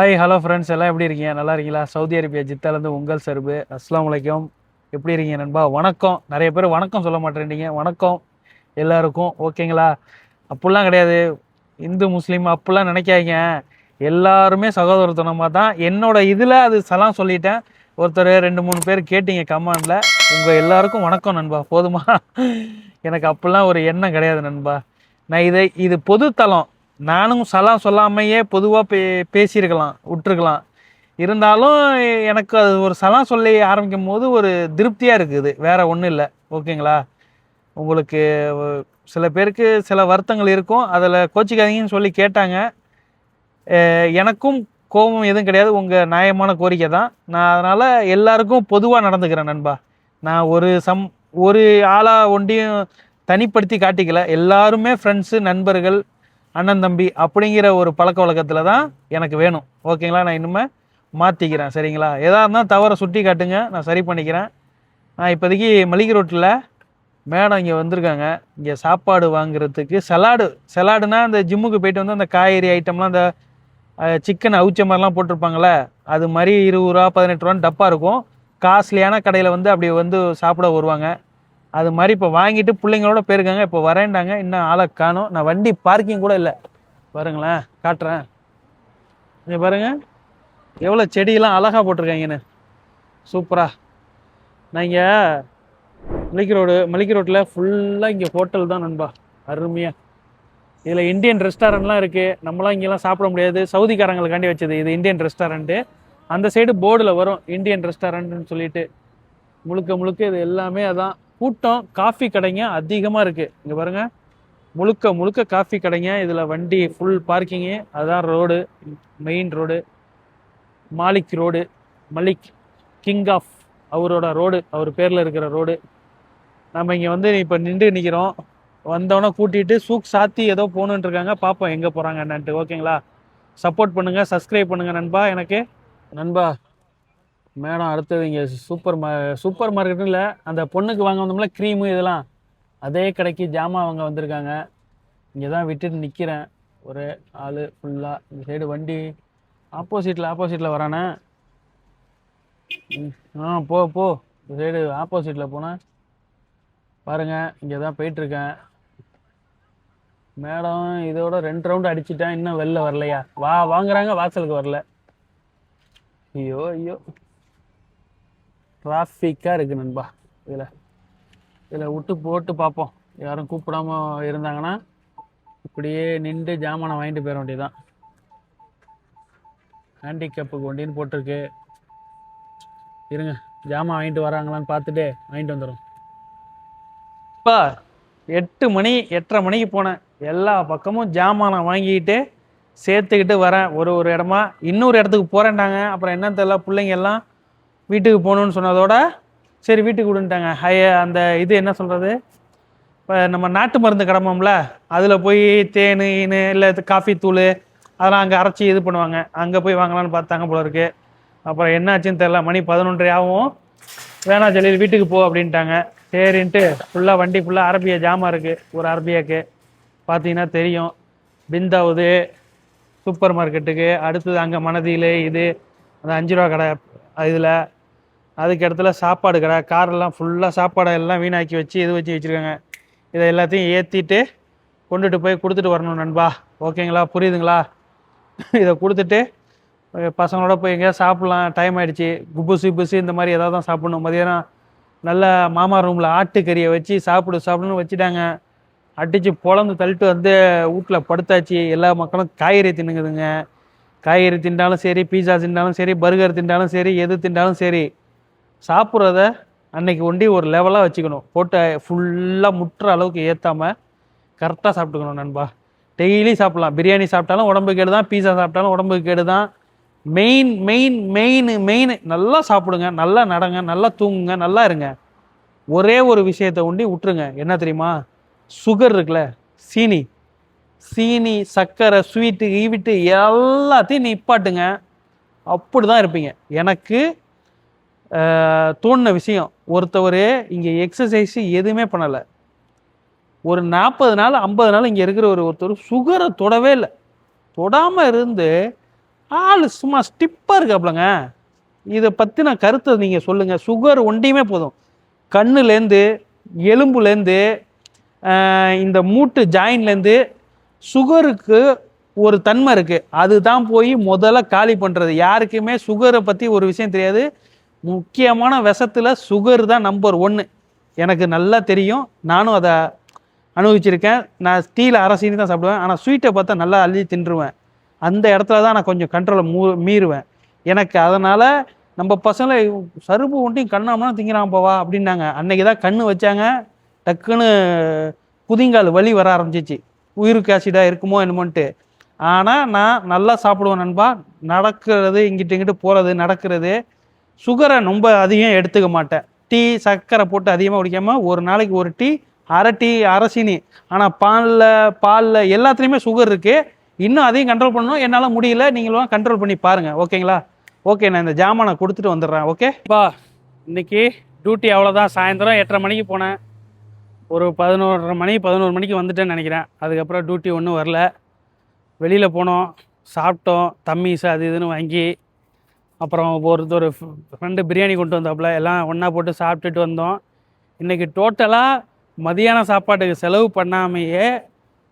Hi hello friends எல்லாம் எப்படி இருக்கீங்க? நல்லா இருக்கீங்களா? சவுதி அரேபியா ஜித்தாலேருந்து உங்கள் சர்பு அஸ்லாம் வலைக்கம் எப்படி இருக்கீங்க நண்பா? வணக்கம். நிறைய பேர் வணக்கம் சொல்ல மாட்டேன்றீங்க. வணக்கம் எல்லாருக்கும். ஓகேங்களா? அப்படிலாம் கிடையாது. இந்து முஸ்லீம் அப்படிலாம் நினைக்காதீங்க. எல்லாருமே சகோதரத்தனமாக தான். என்னோட இதில் அது சலாம் சொல்லிட்டேன். ஒருத்தர் ரெண்டு மூணு பேர் கேட்டீங்க கமாண்டில். உங்கள் எல்லாருக்கும் வணக்கம் நண்பா. போதுமா? எனக்கு அப்படிலாம் ஒரு எண்ணம் கிடையாது நண்பா. நான் இதை இது பொதுத்தலம் நானும் சலாம் சொல்லாமையே பொதுவாக பே பேசியிருக்கலாம் விட்டுருக்கலாம் இருந்தாலும் எனக்கு அது ஒரு சலாம் சொல்லி ஆரம்பிக்கும் போது ஒரு திருப்தியாக இருக்குது. வேறு ஒன்றும் இல்லை. ஓகேங்களா? உங்களுக்கு சில பேருக்கு சில வருத்தங்கள் இருக்கும். அதில் கோச்சிக்காதீங்கன்னு சொல்லி கேட்டாங்க. எனக்கும் கோபம் எதுவும் கிடையாது. உங்கள் நியாயமான கோரிக்கை தான். நான் அதனால் எல்லாருக்கும் பொதுவாக நடந்துக்கிறேன் நண்பா. நான் ஒரு சம் ஒரு ஆளாக ஒண்டியும் தனிப்படுத்தி காட்டிக்கல. எல்லாருமே ஃப்ரெண்ட்ஸு நண்பர்கள் அண்ணன் தம்பி அப்படிங்கிற ஒரு பழக்க வழக்கத்தில் தான் எனக்கு வேணும். ஓகேங்களா? நான் இன்னுமே மாற்றிக்கிறேன் சரிங்களா? எதாக இருந்தால் தவறை சுட்டி காட்டுங்க. நான் சரி பண்ணிக்கிறேன். நான் இப்போதைக்கு மளிகை ரோட்டில் மேடம் இங்கே வந்திருக்காங்க. இங்கே சாப்பாடு வாங்குறதுக்கு சலாடு சலாடுனா அந்த ஜிம்முக்கு போயிட்டு வந்து அந்த காய்கறி ஐட்டம்லாம் அந்த சிக்கன் அவிச்ச மாதிரிலாம் போட்டிருப்பாங்களே அது மாதிரி இருபது ரூபா பதினெட்டு ரூபான்னு டப்பா இருக்கும். காஸ்ட்லியான கடையில் வந்து அப்படி வந்து சாப்பிட வருவாங்க. அது மாதிரி இப்போ வாங்கிட்டு பிள்ளைங்களோட போயிருக்காங்க. இப்போ வரேன்டாங்க. இன்னும் ஆளை காணும். நான் வண்டி பார்க்கிங் கூட இல்லை. பாருங்களேன் காட்டுறேன். இங்க பாருங்க. எவ்வளோ செடியெல்லாம் அழகாக போட்டிருக்காங்கன்னு. சூப்பரா. நான் இங்கே மளிகை ரோடு மளிகை ரோட்டில் ஃபுல்லாக இங்கே ஹோட்டல் தான் நண்பா. அருமையாக இதில் இந்தியன் ரெஸ்டாரண்ட்லாம் இருக்குது நம்மளாம் இங்கெல்லாம் சாப்பிட முடியாது. சவுதிக்காரங்களுக்காண்டி வச்சது. இது இந்தியன் ரெஸ்டாரண்ட்டு அந்த சைடு போர்டில் வரும். இந்தியன் ரெஸ்டாரண்ட்னு சொல்லிட்டு. முழுக்க முழுக்க இது எல்லாமே அதான். கூட்டம் காஃபி கடைங்க அதிகமாக இருக்குது இங்கே பாருங்கள் முழுக்க முழுக்க காஃபி கடைங்க. இதில் வண்டி ஃபுல் பார்க்கிங்கு அதான் road main road Malik road Malik king of அவரோட ரோடு அவர் பேரில் இருக்கிற ரோடு நம்ம இங்கே வந்து இப்போ நின்று நிற்கிறோம் வந்தவொடனே கூட்டிகிட்டு சூக் சாத்தி ஏதோ போகணுன்ட்ருக்காங்க பார்ப்போம் எங்கே போகிறாங்க என்னன்ட்டு. ஓகேங்களா? சப்போர்ட் பண்ணுங்கள் சப்ஸ்கிரைப் பண்ணுங்கள் நண்பா. எனக்கு நண்பா மேடம் அடுத்தது இங்கே சூப்பர் மா சூப்பர் மார்க்கெட்டும் இல்லை அந்த பொண்ணுக்கு வாங்க வந்தோம்ல க்ரீமு இதெல்லாம். அதே கடைக்கு ஜாமான் வாங்க வந்திருக்காங்க. இங்கே தான் விட்டுட்டு நிற்கிறேன் ஒரு ஆள் ஃபுல்லாக இந்த சைடு வண்டி ஆப்போசிட்டில் ஆப்போசிட்டில் வரானே. ஆ போ போ. இந்த சைடு ஆப்போசிட்டில் போனேன். பாருங்கள் இங்கே தான் போயிட்டுருக்கேன். மேடம் இதோட ரெண்டு ரவுண்டு அடிச்சிட்டேன். இன்னும் வெளில வரலையா? வா வாங்குறாங்க வாசலுக்கு வரல. ஐயோ ஐயோ. டிராஃபிக்காக இருக்குது நண்பா. இதில். இதில் விட்டு போட்டு பார்ப்போம். யாரும் கூப்பிடாம இருந்தாங்கன்னா இப்படியே நின்று ஜாமானை வாங்கிட்டு போயிட வேண்டியதான் ஹேண்டிகேப்புக்கு வண்டின்னு போட்டிருக்கு. இருங்க. ஜாமான் வாங்கிட்டு வராங்களான்னு பார்த்துட்டு வாங்கிட்டு வந்துடும் இப்போ எட்டு மணி எட்டரை மணிக்கு போனேன். எல்லா பக்கமும் ஜாமானை வாங்கிட்டு சேர்த்துக்கிட்டு வரேன். ஒரு ஒரு இடமா. இன்னொரு இடத்துக்கு போகிறேன்டாங்க அப்புறம் என்னன்னு தெரியல. பிள்ளைங்க எல்லாம் வீட்டுக்கு போகணுன்னு சொன்னதோட சரி வீட்டுக்கு விடுன்ட்டாங்க. ஹைய அந்த இது என்ன சொல்கிறது இப்போ நம்ம நாட்டு மருந்து கிடமோம்ல அதில் போய் தேன் ஈனு இல்லை காஃபி தூள் அதெல்லாம் அங்கே அரைச்சி இது பண்ணுவாங்க. அங்கே போய் வாங்கலாம்னு பார்த்தாங்க போல இருக்கு. அப்புறம் என்னாச்சுன்னு தெரில மணி பதினொன்றரை ஆகும். வேணா ஜலீல் வீட்டுக்கு போ அப்படின்ட்டாங்க. சரின்ட்டு ஃபுல்லாக வண்டி ஃபுல்லாக அரபியா ஜாமான் இருக்குது ஒரு அரபியாக்கு பார்த்தீங்கன்னா தெரியும். பிந்தாவுது சூப்பர் மார்க்கெட்டுக்கு அடுத்தது அங்கே மனதியில் இது அந்த அஞ்சு ரூபா கடை இதில் அதுக்கு இடத்துல சாப்பாடு கடை காரெல்லாம் ஃபுல்லாக சாப்பாடை எல்லாம் வீணாக்கி வச்சு இது வச்சு வச்சுருக்காங்க. இதை எல்லாத்தையும் ஏற்றிட்டு கொண்டுட்டு போய் கொடுத்துட்டு வரணும் நண்பா. ஓகேங்களா? புரியுதுங்களா? இதை கொடுத்துட்டு பசங்களோட போய் எங்கேயாவது சாப்பிட்லாம். டைம் ஆகிடுச்சி குபுசு புசு இந்த மாதிரி எதாவது தான் சாப்பிடணும். மதியானம் நல்ல மாமா ரூமில் ஆட்டுக்கறியை வச்சு சாப்பிடு சாப்பிடுன்னு வச்சுட்டாங்க. அடித்து பொழந்து தள்ளிட்டு வந்து வீட்டில் படுத்தாச்சு. எல்லா மக்களும் காய்கறி தின்னுங்குதுங்க காய்கறி திண்டாலும் சரி பீஸா திண்டாலும் சரி பர்கர் திண்டாலும் சரி எது திண்டாலும் சரி. சாப்பிட்றத அன்னைக்கு ஒண்டி ஒரு லெவலாக வச்சுக்கணும். போட்டு ஃபுல்லாக முட்டுற அளவுக்கு ஏற்றாமல் கரெக்டாக சாப்பிட்டுக்கணும் நண்பா. டெய்லி சாப்பிட்லாம். பிரியாணி சாப்பிட்டாலும் உடம்புக்கு கேடு தான் பீஸா சாப்பிட்டாலும் உடம்புக்கு கேடு தான் மெயின் மெயின் மெயின் மெயின் நல்லா சாப்பிடுங்க. நல்லா நடங்க. நல்லா தூங்குங்க. நல்லா இருங்க. ஒரே ஒரு விஷயத்தை உண்டி விட்டுருங்க என்ன தெரியுமா? சுகர் இருக்குல்ல. சீனி. சீனி சர்க்கரை ஸ்வீட்டு ஈவிட்டு எல்லாத்தையும் நிப்பாட்டுங்க. அப்படி தான் இருப்பீங்க. எனக்கு தோணின விஷயம். ஒருத்தவர் இங்கே எக்ஸசைஸ் எதுவுமே பண்ணலை. ஒரு நாற்பது நாள் ஐம்பது நாள் இங்கே இருக்கிற ஒரு ஒருத்தர் சுகரை தொடவே இல்லை. தொடாமல் இருந்து ஆள் சும்மா ஸ்டிப்பாக இருக்காப்லங்க. இதை பற்றின கருத்தை நீங்கள் சொல்லுங்கள் சுகர் ஒண்டியுமே போதும். கண்ணுலேருந்து எலும்புலேருந்து இந்த மூட்டு ஜாயின்லேருந்து சுகருக்கு ஒரு தன்மை இருக்குது அதுதான் போய் முதல்ல காலி பண்ணுறது யாருக்குமே சுகரை பற்றி ஒரு விஷயம் தெரியாது. முக்கியமான விஷத்தில் சுகர் தான் நம்பர் ஒன்று எனக்கு நல்லா தெரியும். நானும் அதை அனுபவிச்சிருக்கேன். நான் டீயில் அரசினி தான் சாப்பிடுவேன். ஆனால் ஸ்வீட்டை பார்த்தா நல்லா அள்ளி தின்றுவேன். அந்த இடத்துல தான் நான் கொஞ்சம் கண்ட்ரோலை மூ மீறுவேன். எனக்கு அதனால் நம்ம பசங்களை சருப்பு ஒன்றையும் கண்ணாமலாம் திங்கிறான் போவா அப்படின்னாங்க. அன்னைக்கு தான் கண்ணு வச்சாங்க. டக்குன்னு புதிங்கால் வலி வர ஆரம்பிச்சிச்சு. உயிருக்கு ஆசிடாக இருக்குமோ என்னமோன்ட்டு. ஆனால் நான் நல்லா சாப்பிடுவேன் நண்பா. நடக்கிறது இங்கிட்டு இங்கிட்டு போகிறது நடக்கிறது. சுகரை ரொம்ப அதிகம் எடுத்துக்க மாட்டேன். டீ சர்க்கரை போட்டு அதிகமாக குடிக்காமல் ஒரு நாளைக்கு ஒரு டீ அரை டீ அரை சீனி. ஆனால் பாலில் பாலில் எல்லாத்துலேயுமே சுகர் இருக்குது இன்னும் அதையும் கண்ட்ரோல் பண்ணணும். என்னால் முடியல. நீங்களும் கண்ட்ரோல் பண்ணி பாருங்கள் ஓகேங்களா ஓகே நான் இந்த ஜாமானை கொடுத்துட்டு வந்துடுறேன். ஓகே இன்றைக்கி இன்னைக்கு டியூட்டி அவ்வளோதான் சாயந்தரம் எட்டரை மணிக்கு போனேன். ஒரு பதினோரரை மணி பதினோரு மணிக்கு வந்துட்டேன்னு நினைக்கிறேன். அதுக்கப்புறம் டியூட்டி ஒன்றும் வரல. வெளியில் போனோம் சாப்பிட்டோம். தம்மீஸ் அது இதுன்னு வாங்கி அப்புறம் ஒருத்தர் ஃப்ரெண்டு பிரியாணி கொண்டு வந்தாப்புல எல்லாம் ஒன்றா போட்டு சாப்பிட்டுட்டு வந்தோம். இன்றைக்கி டோட்டலாக மதியான சாப்பாட்டுக்கு செலவு பண்ணாமையே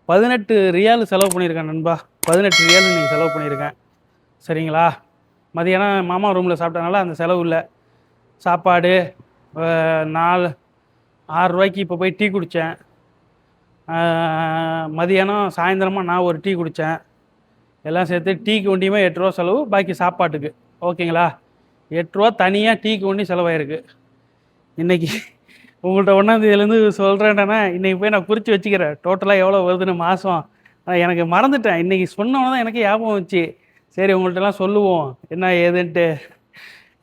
பதினெட்டு ரியால் செலவு பண்ணியிருக்கேன் நண்பா. பதினெட்டு ரியால் இன்றைக்கி செலவு பண்ணியிருக்கேன். சரிங்களா? மதியானம் மாமா ரூமில் சாப்பிட்டனால அந்த செலவு இல்லை. சாப்பாடு நாலு ஆறு ரூபாய்க்கு இப்போ போய் டீ குடித்தேன் மதியானம் சாயந்தரமாக நான் ஒரு டீ குடித்தேன் எல்லாம் சேர்த்து டீக்கு ஒண்டியுமே எட்டு ரூபா செலவு பாக்கி சாப்பாட்டுக்கு. ஓகேங்களா? எட்டு ரூபா தனியாக டீக்கு ஒண்டி செலவாயிருக்கு. இன்னைக்கு உங்கள்கிட்ட ஒன்றாந்தேதியிலேருந்து சொல்கிறேன்டனா இன்றைக்கி போய் நான் குறித்து வச்சுக்கிறேன். டோட்டலாக எவ்வளோ வருதுன்னு மாதம் ஆனால் எனக்கு மறந்துட்டேன். இன்றைக்கி சொன்னோன்னே தான் எனக்கு ஞாபகம் வச்சு சரி உங்கள்கிட்டலாம் சொல்லுவோம். என்ன ஏதுன்ட்டு.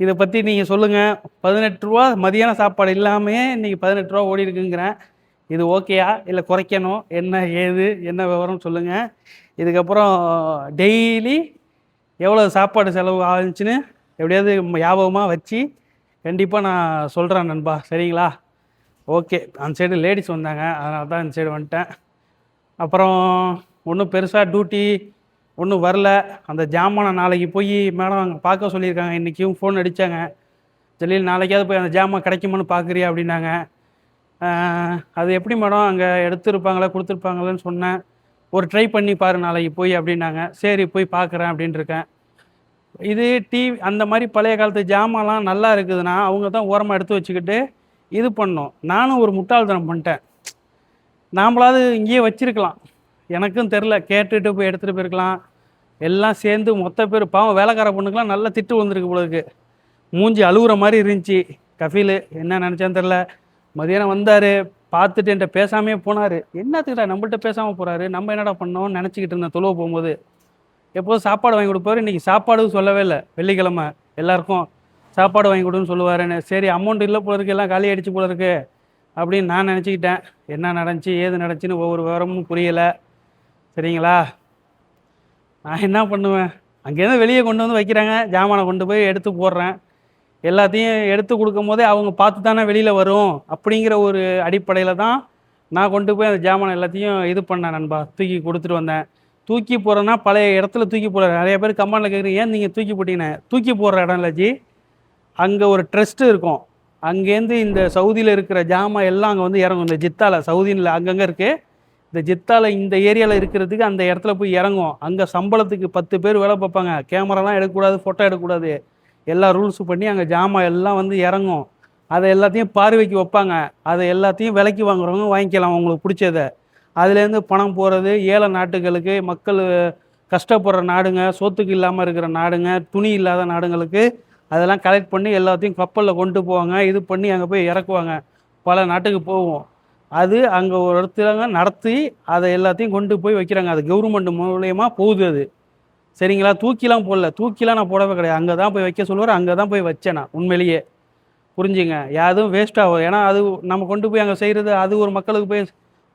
இதை பற்றி நீங்கள் சொல்லுங்கள் பதினெட்டு ரூபா மதியான சாப்பாடு இல்லாமையே இன்றைக்கி பதினெட்டு ரூபா ஓடி இருக்குங்கிறேன். இது ஓகேயா? இல்லை குறைக்கணும்? என்ன ஏது? என்ன விவரம் சொல்லுங்கள் இதுக்கப்புறம் டெய்லி எவ்வளோ சாப்பாடு செலவு ஆச்சுன்னு எப்படியாவது ஞாபகமாக வச்சு கண்டிப்பாக நான் சொல்கிறேன் நண்பா. சரிங்களா? ஓகே. அந்த சைடு லேடிஸ் வந்தாங்க. அதனால தான் அந்த சைடு வந்துட்டேன். அப்புறம் ஒன்றும் பெருசாக டியூட்டி ஒன்றும் வரல. அந்த ஜாமானை நாளைக்கு போய் மேடம் அங்கே பார்க்க சொல்லியிருக்காங்க. இன்றைக்கும் ஃபோன் அடித்தாங்க ஜலீல் நாளைக்காவது போய் அந்த ஜாமான் கிடைக்குமான்னு பார்க்குறியா அப்படின்னாங்க. அது எப்படி மேடம் அங்கே எடுத்துருப்பாங்களா கொடுத்துருப்பாங்களான்னு சொன்னேன். ஒரு ட்ரை பண்ணி பாரு நாளைக்கு போய் அப்படின்னாங்க. சரி போய் பார்க்குறேன் அப்படின்ட்டு இருக்கேன். இது டிவி அந்த மாதிரி பழைய காலத்து ஜாமான்லாம் நல்லா இருக்குதுன்னா அவங்க தான் ஓரமாக எடுத்து வச்சுக்கிட்டு இது பண்ணோம் நானும் ஒரு முட்டாள்தனம் பண்ணிட்டேன். நாமளாவது இங்கேயே வச்சிருக்கலாம். எனக்கும் தெரில கேட்டுட்டு போய் எடுத்துகிட்டு போயிருக்கலாம். எல்லாம் சேர்ந்து மொத்த பேர் பாவம் வேலைக்கார பொண்ணுக்கெலாம் நல்லா திட்டு வந்திருக்கு பொழுதுக்கு மூஞ்சி அழுகுற மாதிரி இருந்துச்சு. கஃபீல் என்ன நினச்சான்னு தெரில மதியானம் வந்தார். பார்த்துட்டு என்கிட்ட பேசாமே போனார். என்னத்துக்குடா நம்மள்ட்ட பேசாமல் போகிறாரு நம்ம என்னடா பண்ணோம்னு நினச்சிக்கிட்டு இருந்தேன் தொழுவ போகும்போது எப்போதும் சாப்பாடு வாங்கி கொடுப்பாரு. இன்றைக்கி சாப்பாடும் சொல்லவே இல்லை. வெள்ளிக்கிழமை எல்லாருக்கும் சாப்பாடு வாங்கி கொடுன்னு சொல்லுவாருன்னு. சரி அமௌண்ட் இல்லை போல இருக்கு. எல்லாம் காலி அடிச்சு போல இருக்கு. அப்படின்னு நான் நினச்சிக்கிட்டேன். என்ன நடந்துச்சு ஏது நடந்துச்சுன்னு ஒவ்வொரு விவரமும் புரியலை. சரிங்களா? நான் என்ன பண்ணுவேன்? அங்கேருந்து வெளியே கொண்டு வந்து வைக்கிறாங்க. ஜாமானை கொண்டு போய் எடுத்து போடுறேன். எல்லாத்தையும் எடுத்து கொடுக்கும் போதே அவங்க பார்த்து தானே வெளியில் வரும் அப்படிங்கிற ஒரு அடிப்படையில் தான் நான் கொண்டு போய் அந்த ஜாமான் எல்லாத்தையும் இது பண்ணேன் நண்பா. தூக்கி கொடுத்துட்டு வந்தேன். தூக்கி போகிறேன்னா பழைய இடத்துல தூக்கி போகிறேன் நிறைய பேர் கமாண்டில் கேட்குறீங்க ஏன் நீங்கள் தூக்கி போட்டீங்கன்னு? தூக்கி போடுற இடம் இல்லை ஜி. அங்கே ஒரு ட்ரஸ்ட்டு இருக்கும். அங்கேருந்து இந்த சவுதியில் இருக்கிற ஜாமான் எல்லாம் அங்கே வந்து இறங்கும். இந்த ஜித்தால சவுதியில் அங்கங்கே இருக்குது இந்த ஜித்தாவில் இந்த ஏரியாவில் இருக்கிறதுக்கு அந்த இடத்துல போய் இறங்கும். அங்கே சம்பளத்துக்கு பத்து பேர் வேலை பார்ப்பாங்க. கேமராலாம் எடுக்கக்கூடாது ஃபோட்டோ எடுக்கக்கூடாது. எல்லா ரூல்ஸும் பண்ணி அங்கே ஜாமான் எல்லாம் வந்து இறங்கும். அதை எல்லாத்தையும் பார்வைக்கு வைப்பாங்க. அதை எல்லாத்தையும் விலைக்கு வாங்குறவங்க வாங்கிக்கலாம். அவங்களுக்கு பிடிச்சத. அதுலேருந்து பணம் போகிறது ஏழை நாட்டுகளுக்கு மக்கள் கஷ்டப்படுற நாடுங்க சோத்துக்கு இல்லாமல் இருக்கிற நாடுங்க துணி இல்லாத நாடுங்களுக்கு அதெல்லாம் கலெக்ட் பண்ணி எல்லாத்தையும் கப்பலில் கொண்டு போவாங்க. இது பண்ணி அங்கே போய் இறக்குவாங்க. பல நாட்டுக்கு போவோம். அது அங்கே ஒரு இடத்துல நடத்தி அதை எல்லாத்தையும் கொண்டு போய் வைக்கிறாங்க. அது கவர்மெண்ட் மூலயமா போகுது அது. சரிங்களா? தூக்கிலாம் போடல. தூக்கிலாம் நான் போடவே கிடையாது. அங்கே தான் போய் வைக்க சொல்லுவார் அங்கே தான் போய் வச்சேன் நான் உண்மையிலேயே. புரிஞ்சுங்க. யாதும் வேஸ்ட் ஆகும் ஏன்னா அது நம்ம கொண்டு போய் அங்கே செய்கிறது அது ஒரு மக்களுக்கு போய்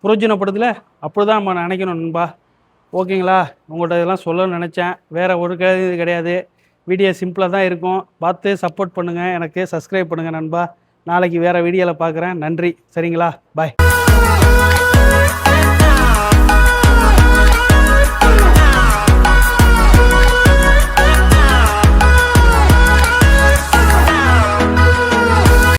புரோஜனப்படுதுல? அப்படி தான் நம்ம நினைக்கணும் நண்பா. ஓகேங்களா? உங்கள்கிட்ட இதெல்லாம் சொல்லணும்னு நினச்சேன். வேறு ஒரு க- இது கிடையாது. வீடியோ சிம்பிளாக தான் இருக்கும். பார்த்து சப்போர்ட் பண்ணுங்கள் எனக்கு சப்ஸ்கிரைப் பண்ணுங்கள் நண்பா. நாளைக்கு வேறு வீடியோவில் பார்க்குறேன் நன்றி. சரிங்களா? பாய்